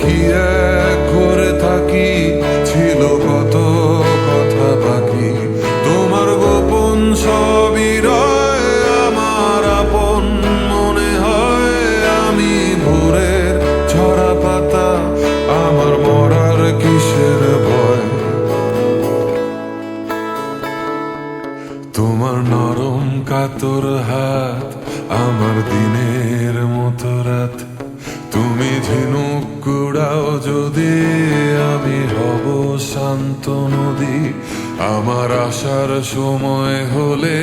কি করে থাকি, ছিল কত কথা বাকি। তোমার গোপন সবই আমার আপন মনে হয়, আমি ভোরের ছড়া পাতা, আমার মরার কিসের ভয়? তোমার নরম কাতর হাত, আমার দিনের মতো রাত। তুমি ঝিনুক কুড়াও যদি আমি হব শান্ত নদী। আমার আসার সময় হলে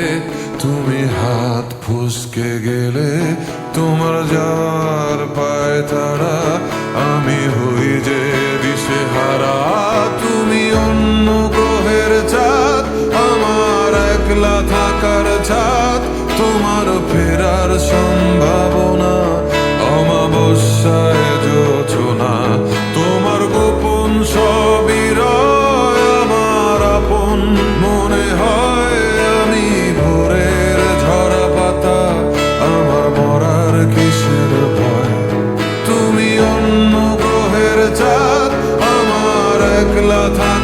তুমি হাত ফুসকে গেলে তোমার যাওয়ার পায় তারা, আমি হই যে দিশে হারা তুমি অন্য গ্রহের চাঁদ, আমার একলা থাকার ছাদ, তোমার ফেরার সম্ভাবনা অন্য গ্রহের